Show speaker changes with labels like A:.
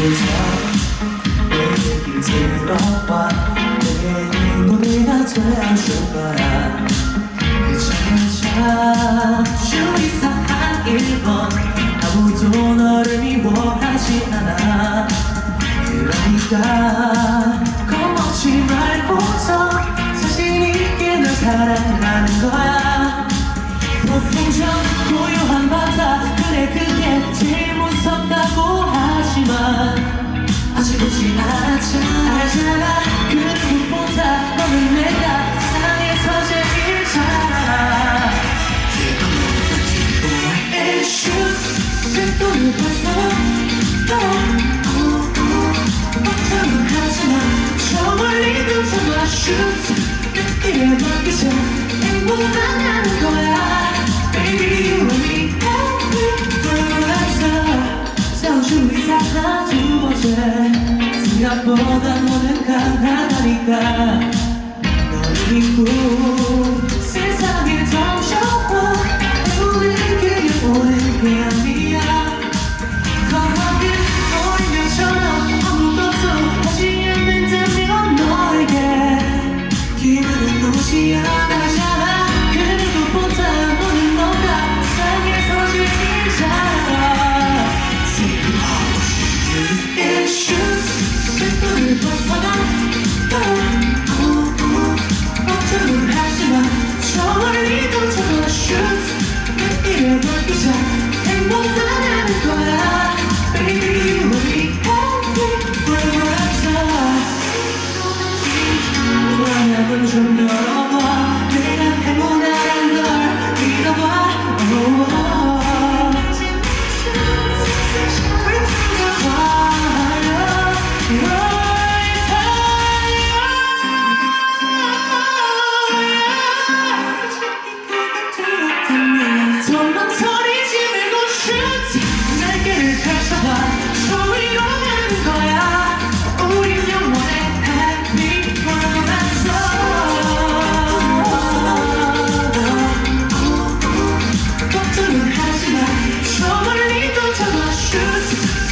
A: 들어봐 얘기 들어봐 내게 노래가 되어줄 거야 괜찮아 주의사항 1번 아무도 너를 미워하지 않아 그러니까 알잖아. 그 누구보다 너는 내가 세상에서 제일 잘 알아 Issues 백도를 봤어 걱정은 하지마 저 멀리 던져봐 Shoot 느끼게 맡기자 행복만 하는 거야. Baby you and me happy forever 싸워준 이상한 두 번째 생각보다